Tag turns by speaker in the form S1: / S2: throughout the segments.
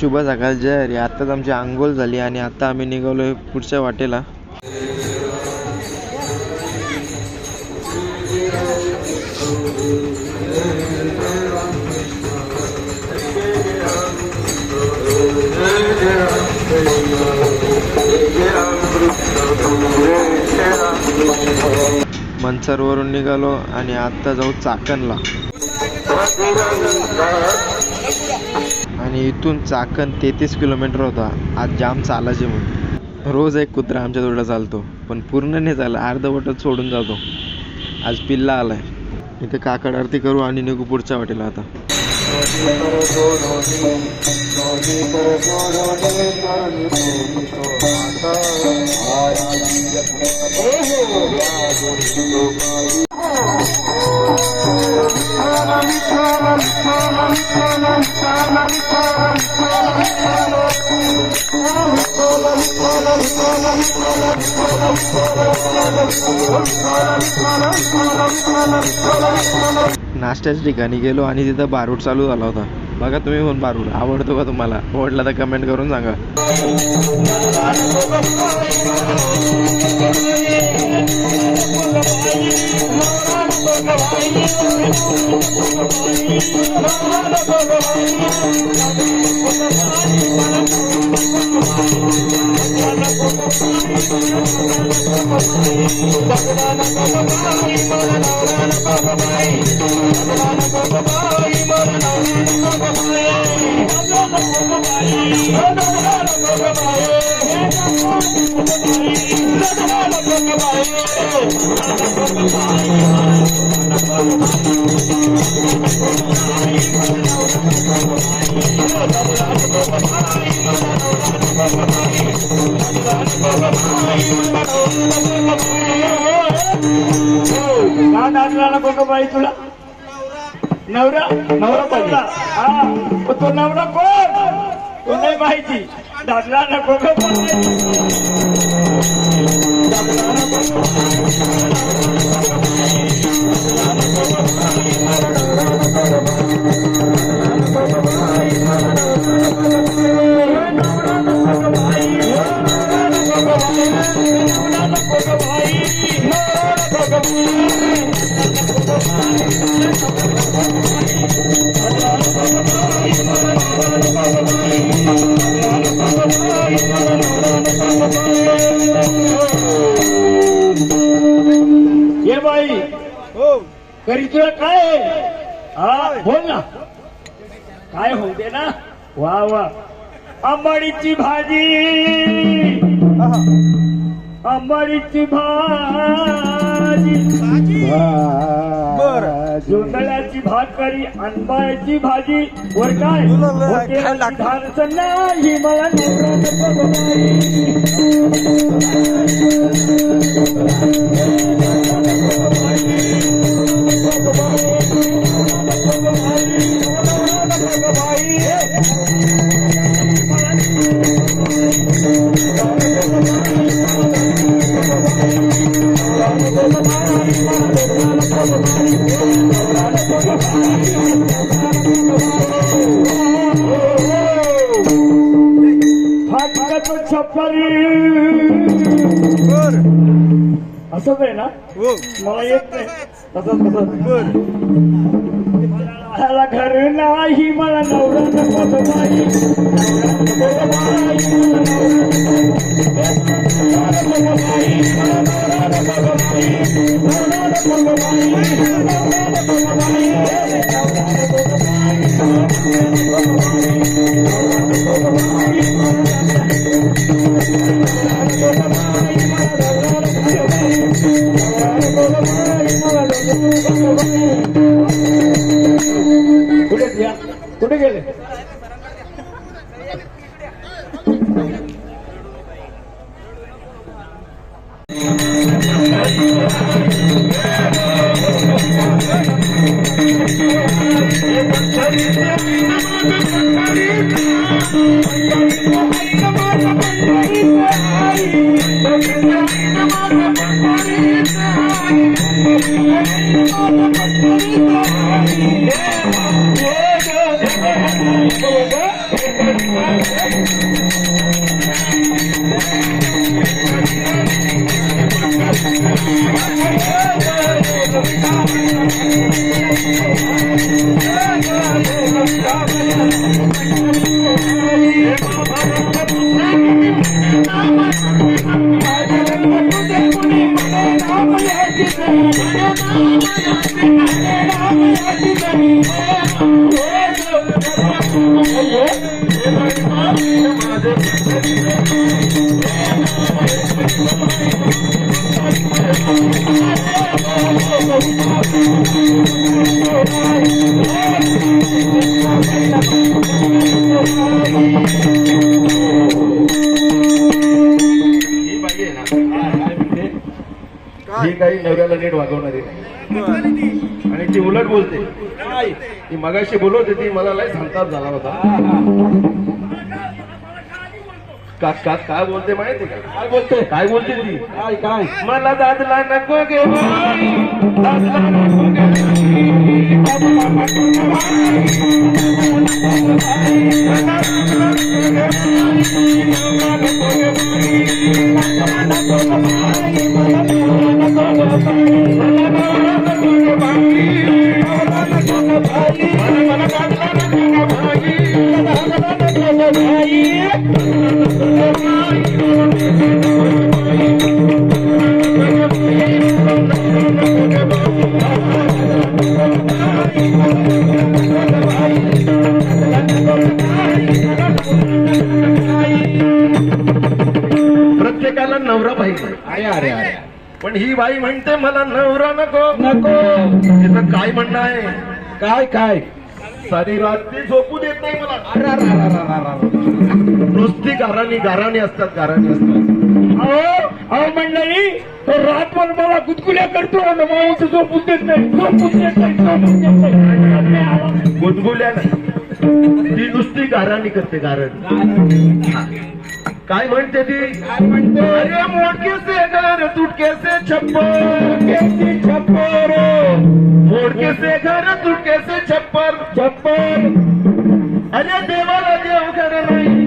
S1: शुभ सकाळ जय रे आत्ताच आमची आंघोळ झाली आणि आता आम्ही निघालोय पुढच्या वाटेला. मनसरवरून निघालो आणि आत्ता जाऊ चाकणला. आणि इथून चाकण तेहतीस किलोमीटर होता. आज जाम चालायचे म्हणून. रोज एक कुत्रा आमच्या जोडला चालतो. पण पूर्ण नाही चालला अर्धवटच सोडून जातो. आज पिल्ला आलाय. इथे काकड आरती करू आणि निघू पुढच्या वाटेला आता. नाश्त्याच्या ठिकाणी गेलो आणि तिथं बारूड चालू झाला होता बघा तुम्ही पण मारून आवडतो का तुम्हाला? आवडला तर कमेंट करून सांगा.
S2: का तो नाही माहिती दादला आंबाडीची भाजी. जोंधळ्याची भाकरी आंबाळ्याची भाजी. वर काय? धारचं नाही मला नवरा असंच आहे ना? मला येत नाही. तसंच तसंच. मला घर नाही मला नवरा नको ग Yeah.
S3: ही काही नवऱ्याला नीट वागवणारी नाही. आणि ती उलट बोलते. ती मगाशी बोलत होती मला लय संताप झाला होता. का का काय बोलते माहिती का? काय बोलते? काय बोलते ती? काय काय? मला दादला नको गे दादला नको गे प्रत्येकाला नवरा पाहिजे
S2: अरे अरे अरे
S3: पण ही बाई म्हणते मला नवरा नको.
S2: नको.
S3: तिचं काय म्हणणं आहे?
S2: काय काय?
S3: सारी रात्री झोपू देत नाही मला.
S2: अरे अरे अरे अरे अरे
S3: नुसती गाराणी गाराणी असतात गाराणी असतात.
S2: अहो अहो मंडळी तो रातभर मला गुदगुल्या करतो आणि माणूस झोपून देत नाही. झोपून देत नाही झोपून देत नाही.
S3: गुदगुल्या नाही. ती नुसती गाराणी करते गाराणी. काय म्हणते ती?
S2: काय म्हणते
S3: अरे मोडके से घर तुटके से छप्पर
S2: कैसी छप्पर
S3: मोडके से घर तुटके से छप्पर।
S2: छप्पर।
S3: अरे देवाला देव घर नाही।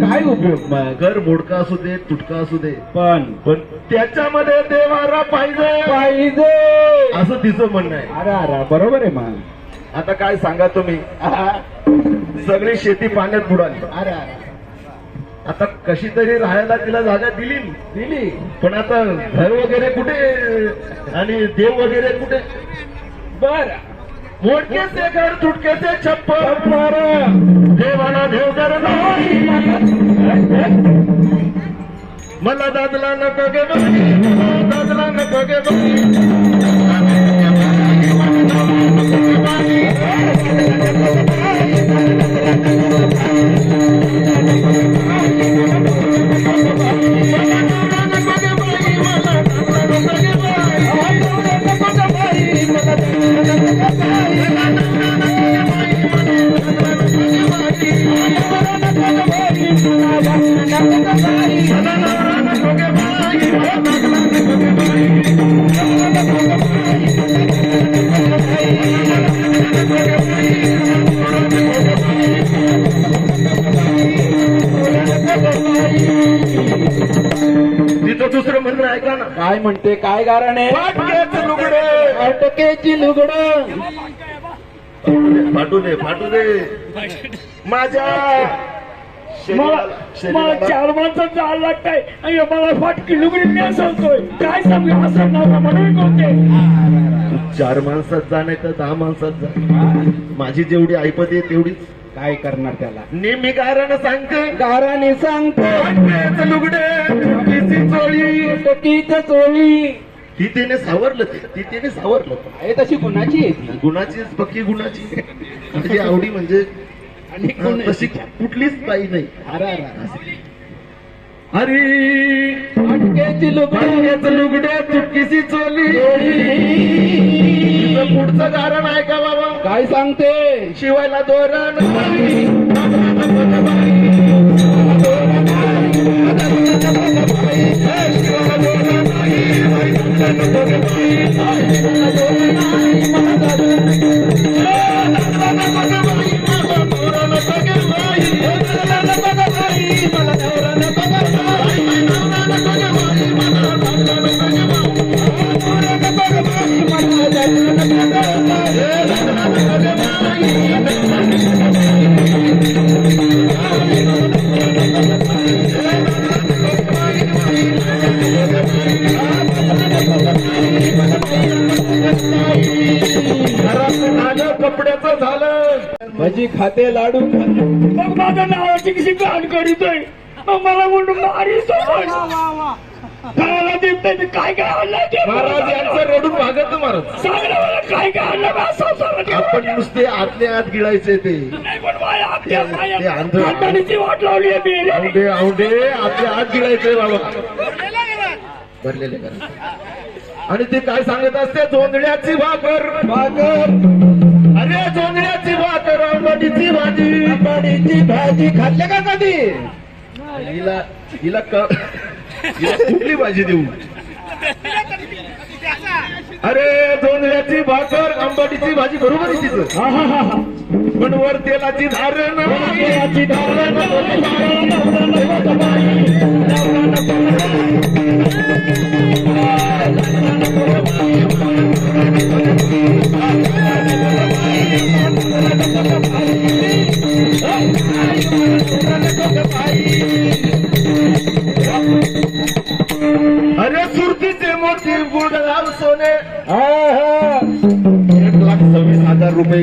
S2: काय उपयोग? मग
S3: घर मोडका असू दे तुटका असू दे.
S2: पण
S3: पण त्याच्यामध्ये देवारा पाहिजे.
S2: पाहिजे.
S3: असं तिचं म्हणणं आहे.
S2: अरे अरे बरोबर आहे मग
S3: आता काय सांगा तुम्ही? सगळी शेती पाण्यात बुडाली.
S2: अरे अरे.
S3: आता कशी तरी राहायला तिला जागा दिली
S2: दिली.
S3: पण आता घर वगैरे कुठे? आणि देव वगैरे कुठे?
S2: बर.
S3: मोडके से घर तुटके से छप्पर. देवाला देव घर नाही मला दादला नको गे दादला नको गे बाई.
S2: म्हणते काय कारण आहे
S3: फाटक्याचं लुगडे.
S2: अटकेची लुगड.
S3: फाटू दे फाटू दे. माझ्या
S2: मला चार माणसं चाल लागताय. आणि मला फाटकी लुगडी मी सांगतोय काय सांगू असं नवरा म्हणून कोणते
S3: चार माणसात जा नाही तर दहा माणसात जा. माझी जेवढी ऐपत आहे तेवढीच.
S2: काय करणार त्याला?
S3: नेहमी कारण सांगते.
S2: गाराने सांगतो.
S3: लुगडे. चोळी.
S2: चोळी.
S3: ती तिने सावरलं ते. तिने सावरलं
S2: आहे तशी आहे ती
S3: गुणाचीच पक्की गुणाची आवडी म्हणजे
S2: आणि
S3: तशी कुठलीच बाई नाही.
S2: अरे अरे.
S3: अरे
S2: अटकेची लुगडी
S3: लुगड्या चुटकीशी चोली. पुढचं कारण आहे का बाबा?
S2: काय सांगते?
S3: शिवायला धोरण लाडू खा
S2: मग माझ्या नावाची कशी घाण करीतोय? मग मला म्हणून देत नाही तर काय काय आणलं ते?
S3: महाराज यांचं रडून भागत महाराज.
S2: सांग ना मला काय काय आणलं बा संसारात
S3: आपण नुसते आतल्या आत गिळायचे ते.
S2: नाही पण माझ्या आपल्या
S3: ते-
S2: माझ्या
S3: ते आंधळ-
S2: खानदानीची वाट लावली आहे मी.
S3: औंडे आतल्या आत गिळायचे बाबा. भरलेले करा आणि ते काय सांगत असते? जोंधळ्याची भाकर. भाकर. अरे जोंधळ्याची भाकर आंबाडीची भाजी. आंबाडीची भाजी खाल्ले का कधी? हिला हिला क- हिला कुठली भाजी देऊ? अरे जोंधळ्याची भाकर आंबाडीची भाजी बरोबर आहे तिचं.
S2: हा, हा, हा, हा.
S3: पण वर तेलाची धारण
S2: नवरा बाई.
S3: अरे सुरतीचे मोठी गुडलाल सोने. एक लाख सव्वीस हजार रुपये.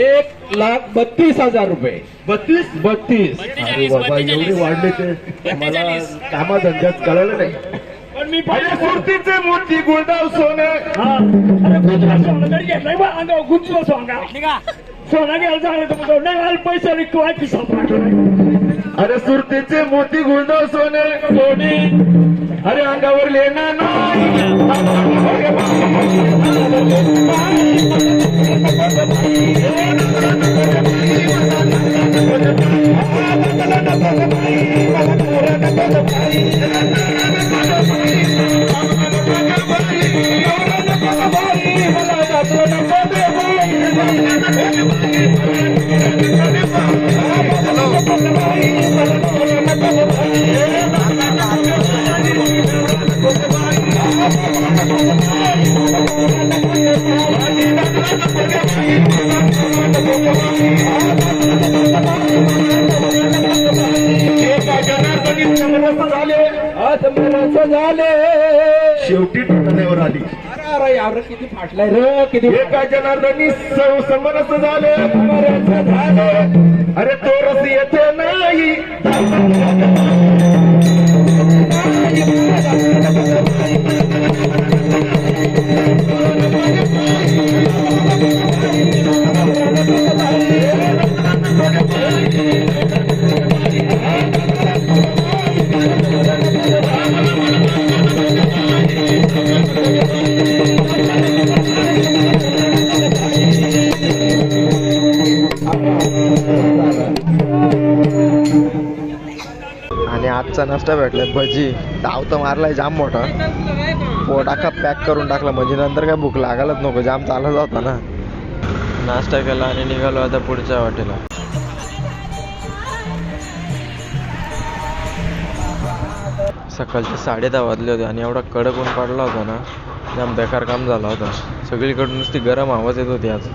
S2: एक लाख बत्तीस हजार रुपये.
S3: बत्तीस?
S2: बत्तीस.
S3: अरे बाबा एवढे वाढले ते. मला कामाधंद्यात कळलं नाही.
S2: मी
S3: अरे
S2: पाहिजे
S3: सुरतीचे मोठी गुळदाव सोने.
S2: घेतलंय बा. सोंगा सोना घ्यायला नाही पैसा
S3: अरे सुरतीचे मोठी गुळदाव सोने. सोने. अरे अंगावर लेना नाही. शेवटी टोटण्यावर आली.
S2: किती फाटलाय रे किती
S3: एका जनार्दनी सौ समरस झाले. झाले. अरे तो रस येथे नाही.
S1: आजचा नाश्ता भेटलाय. भजी. ताव तर मारलाय जाम मोठा. पोट अख्खा पॅक करून टाकला. म्हणजे नंतर काय भूक लागायलाच नको. जाम चालत होता ना. नाश्ता केला आणि निघालो आता पुढच्या वाटेला. सकाळचे साडे दहा वाजले होते आणि एवढा कडक ऊन पडला होता ना जाम बेकार काम झाला होता. सगळीकडून नुसती गरम आवाज येत होती आज.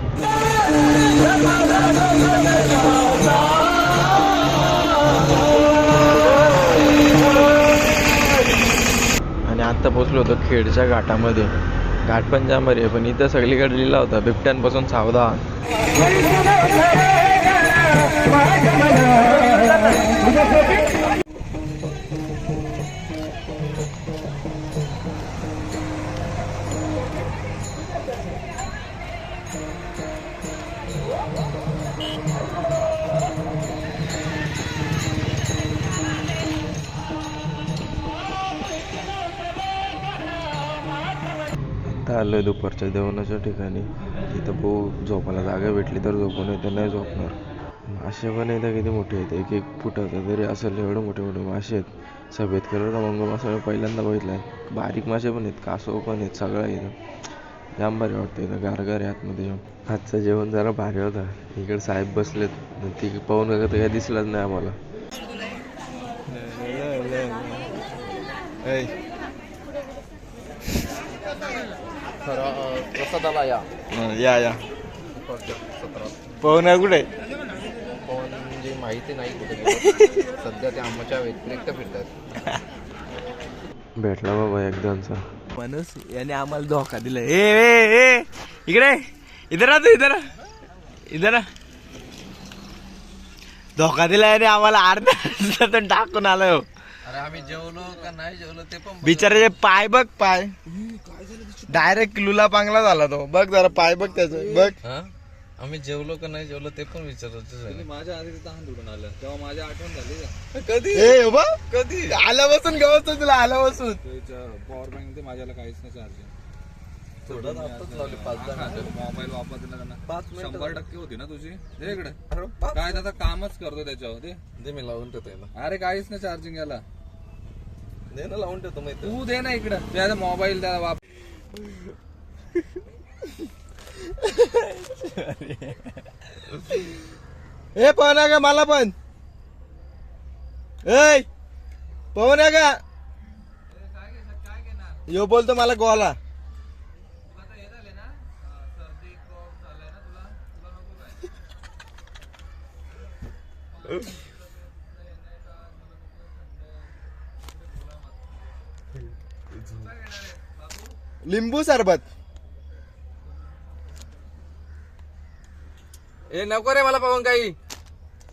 S1: आणि आत्ता पोचलो होतो खेडच्या घाटामध्ये. घाट पण जाम आहे पण इथं सगळीकडे लिहिला होता बिबट्यांपासून सावधान. आता आलोय दुपारच्या जेवणाच्या ठिकाणी. तिथं भाऊ झोपायला जागा भेटली तर झोपून येतं नाही झोपणार. मासे पण येतं किती मोठे आहेत. एक एक फुटाचं तरी असेल एवढे मोठे मोठे मासे आहेत. सफेद कलरचा मंग मासा मी पहिल्यांदा बघितला आहे बारीक मासे पण आहेत कासव पण आहेत सगळं येतं इथं. जाम भारी वाटतं इथं गारगार आहे आतमध्ये. जेवण आजचं जेवण जरा भारी होता. इकडे साहेब बसलेत. ती पाहून का काही दिसलंच नाही आम्हाला.
S3: प्रसादाला या.
S1: या या. पाहुणा कुठे?
S3: पण जी माहिती नाही कुठे गेलं. सध्या ते आमच्या व्यतिरिक्त फिरतात.
S1: भेटला बाबा एकदाचा
S4: माणूस याने आम्हाला धोका दिला. ए ए ए इकडे. इधर आ तू इधर आ. इधर आ.
S1: धोका दिला आणि आम्हाला. अर्ध्या तासातून टाकून आलोय हो.
S4: अरे आम्ही जेवलो का नाही जेवलो ते पण
S1: बिचाराचे पाय बघ पाय. डायरेक्ट लुला पांगला झाला तो. बघ जरा पाय बघ त्याचं. बघ.
S4: हा? आम्ही जेवलो का नाही जेवलो ते पण विचारायचं
S5: माझ्या आधी तिथं हात आलं तेव्हा माझी आठवण झाली का?
S4: कधी?
S1: ए हो बा. कधी? आल्यापासून गवत तुला आल्यापासून.
S5: पॉवर बँक ते माझ्याला काहीच नाही चार्जिंग
S4: थोडं आताच लावले पाच दहा.
S5: मोबाईल वापरते ना
S4: पाच मिनिटं.
S5: शंभर टक्के होती ना तुझी? दे इकडे. काय आता कामच करतो त्याच्यावर दे.
S4: मी लावून ठेवतो
S5: अरे काहीच नाही चार्जिंग याला.
S4: दे ना लावून ठेवतो
S5: तू दे ना इकडं. त्याचा मोबाईल त्याला वापर
S1: ए पवन का मला पण. ए पवन का यो बोलतो मला गोला लिंबू सरबत.
S4: ए नको रे मला पाहून काही.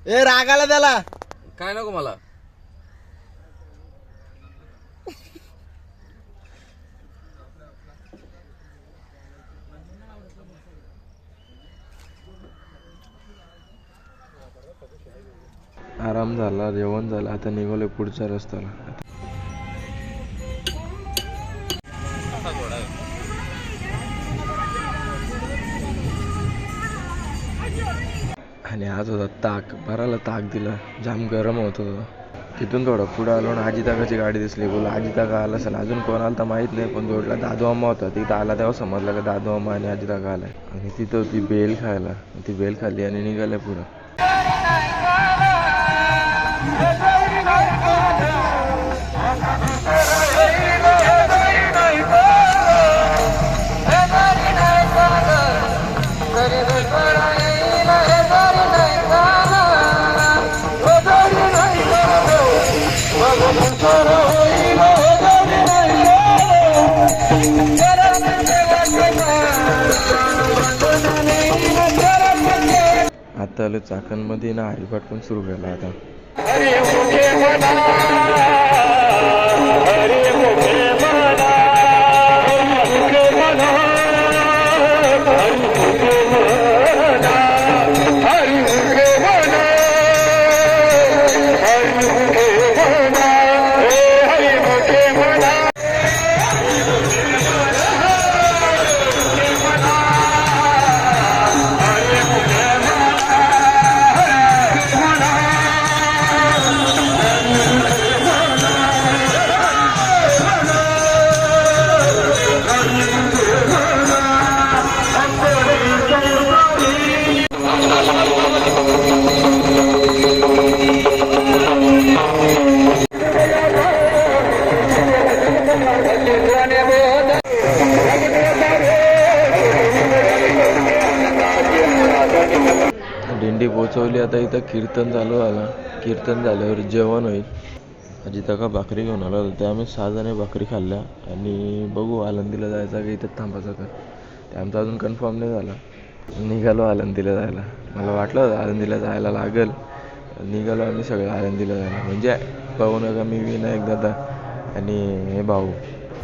S1: ए रागाला त्याला.
S4: काय नको मला?
S1: आराम झाला जेवण झालं आता निघालोय पुढच्या रस्त्याला. आज होता ताक भराला ताक दिला जाम गरम होत होतं. तिथून थोडं पुढं आलो आणि आजीताकाची गाडी दिसली. बोला आजीताका आला असेल अजून कोण आला तर माहीत नाही पण जोडला दादू अम्मा होता. तिथं आला तेव्हा समजलं का दादू अम्मा आणि आजीताका आला आणि तिथं होती बेल खायला. ती बेल खाल्ली आणि निघाल्या पुढं. आता आलो चाकणमध्ये ना हरिपाठ पण सुरू केला आता. गाडी पोचवली आता इथं कीर्तन चालू झालं. कीर्तन झाल्यावर जेवण होईल. जिथं का भाकरी घेऊन आला होता. त्या आम्ही सहाजणे भाकरी खाल्ल्या. आणि बघू आलंदीला जायचं की इथं थांबायचं का ते आमचं अजून कन्फर्म नाही झालं. निघालो आलंदीला जायला. मला वाटलं होतं जायला लागेल. निघालो आम्ही सगळं आनंदीला जायला. म्हणजे पाहू नका मी विनायक दादा आणि हे भाऊ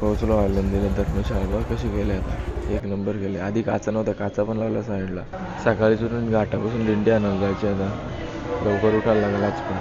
S1: पोहोचलो आलंदीला. धर्मशाळा कशी गेले आता? एक नंबर गेले आधी काचा नव्हता काचा पण लावला साईडला सकाळी उठून घाटापासून दिंडी आणायला जायची आता. लवकर उठायला लागेल आज पण